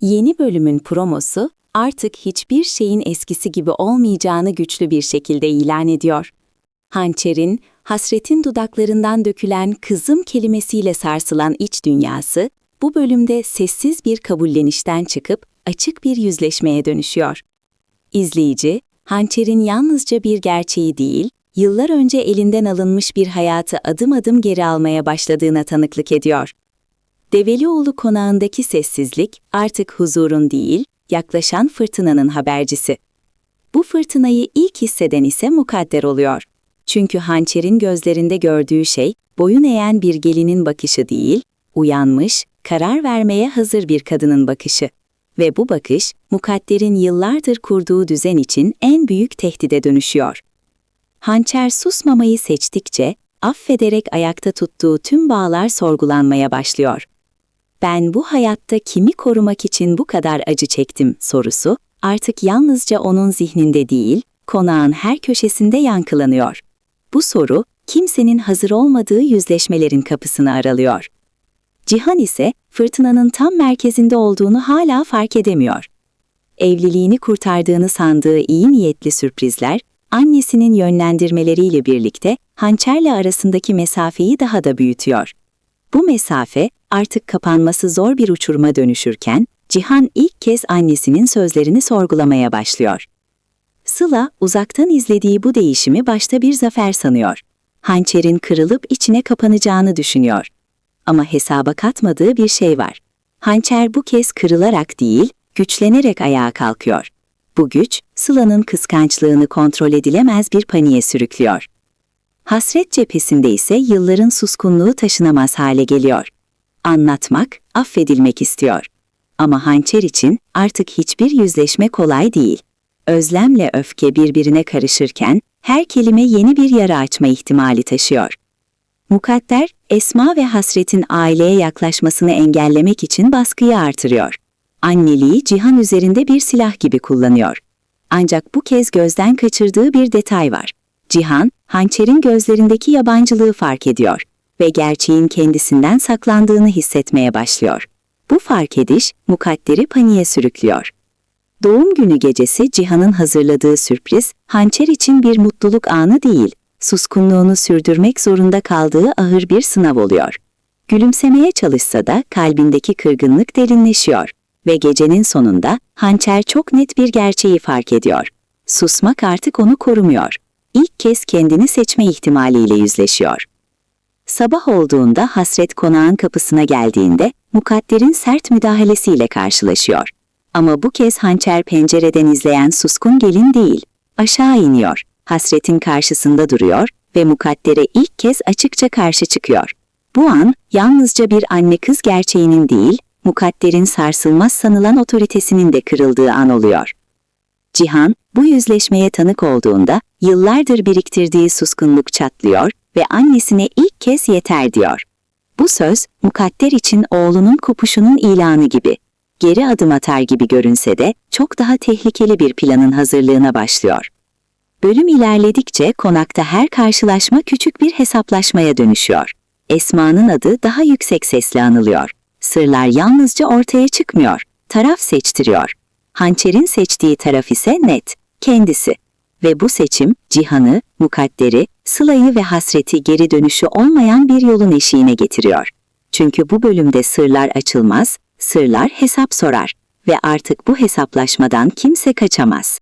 Yeni bölümün promosu artık hiçbir şeyin eskisi gibi olmayacağını güçlü bir şekilde ilan ediyor. Hançer'in, hasretin dudaklarından dökülen kızım kelimesiyle sarsılan iç dünyası, bu bölümde sessiz bir kabullenişten çıkıp açık bir yüzleşmeye dönüşüyor. İzleyici, hançerin yalnızca bir gerçeği değil, yıllar önce elinden alınmış bir hayatı adım adım geri almaya başladığına tanıklık ediyor. Develioğlu konağındaki sessizlik artık huzurun değil, yaklaşan fırtınanın habercisi. Bu fırtınayı ilk hisseden ise mukadder oluyor. Çünkü hançerin gözlerinde gördüğü şey, boyun eğen bir gelinin bakışı değil, uyanmış, karar vermeye hazır bir kadının bakışı. Ve bu bakış, mukadderin yıllardır kurduğu düzen için en büyük tehdide dönüşüyor. Hançer susmamayı seçtikçe, affederek ayakta tuttuğu tüm bağlar sorgulanmaya başlıyor. Ben bu hayatta kimi korumak için bu kadar acı çektim sorusu, artık yalnızca onun zihninde değil, konağın her köşesinde yankılanıyor. Bu soru, kimsenin hazır olmadığı yüzleşmelerin kapısını aralıyor. Cihan ise fırtınanın tam merkezinde olduğunu hala fark edemiyor. Evliliğini kurtardığını sandığı iyi niyetli sürprizler, annesinin yönlendirmeleriyle birlikte hançerle arasındaki mesafeyi daha da büyütüyor. Bu mesafe artık kapanması zor bir uçuruma dönüşürken Cihan ilk kez annesinin sözlerini sorgulamaya başlıyor. Sıla uzaktan izlediği bu değişimi başta bir zafer sanıyor. Hançerin kırılıp içine kapanacağını düşünüyor. Ama hesaba katmadığı bir şey var. Hançer bu kez kırılarak değil, güçlenerek ayağa kalkıyor. Bu güç, Sıla'nın kıskançlığını kontrol edilemez bir paniğe sürüklüyor. Hasret cephesinde ise yılların suskunluğu taşınamaz hale geliyor. Anlatmak, affedilmek istiyor. Ama hançer için artık hiçbir yüzleşme kolay değil. Özlemle öfke birbirine karışırken her kelime yeni bir yara açma ihtimali taşıyor. Mukadder, Esma ve Hasret'in aileye yaklaşmasını engellemek için baskıyı artırıyor. Anneliği Cihan üzerinde bir silah gibi kullanıyor. Ancak bu kez gözden kaçırdığı bir detay var. Cihan, hançerin gözlerindeki yabancılığı fark ediyor ve gerçeğin kendisinden saklandığını hissetmeye başlıyor. Bu fark ediş, mukadderi paniğe sürüklüyor. Doğum günü gecesi Cihan'ın hazırladığı sürpriz, hançer için bir mutluluk anı değil, suskunluğunu sürdürmek zorunda kaldığı ağır bir sınav oluyor. Gülümsemeye çalışsa da kalbindeki kırgınlık derinleşiyor ve gecenin sonunda hançer çok net bir gerçeği fark ediyor. Susmak artık onu korumuyor. İlk kez kendini seçme ihtimaliyle yüzleşiyor. Sabah olduğunda hasret konağın kapısına geldiğinde mukadderin sert müdahalesiyle karşılaşıyor. Ama bu kez hançer pencereden izleyen suskun gelin değil, aşağı iniyor, hasretin karşısında duruyor ve mukaddere ilk kez açıkça karşı çıkıyor. Bu an yalnızca bir anne kız gerçeğinin değil, mukadderin sarsılmaz sanılan otoritesinin de kırıldığı an oluyor. Cihan, bu yüzleşmeye tanık olduğunda yıllardır biriktirdiği suskunluk çatlıyor ve annesine ilk kez yeter diyor. Bu söz, mukadder için oğlunun kopuşunun ilanı gibi. Geri adım atar gibi görünse de çok daha tehlikeli bir planın hazırlığına başlıyor. Bölüm ilerledikçe konakta her karşılaşma küçük bir hesaplaşmaya dönüşüyor. Esma'nın adı daha yüksek sesle anılıyor. Sırlar yalnızca ortaya çıkmıyor, taraf seçtiriyor. Hançer'in seçtiği taraf ise net, kendisi. Ve bu seçim, Cihan'ı, Mukadderi, Sıla'yı ve Hasret'i geri dönüşü olmayan bir yolun eşiğine getiriyor. Çünkü bu bölümde sırlar açılmaz, sırlar hesap sorar ve artık bu hesaplaşmadan kimse kaçamaz.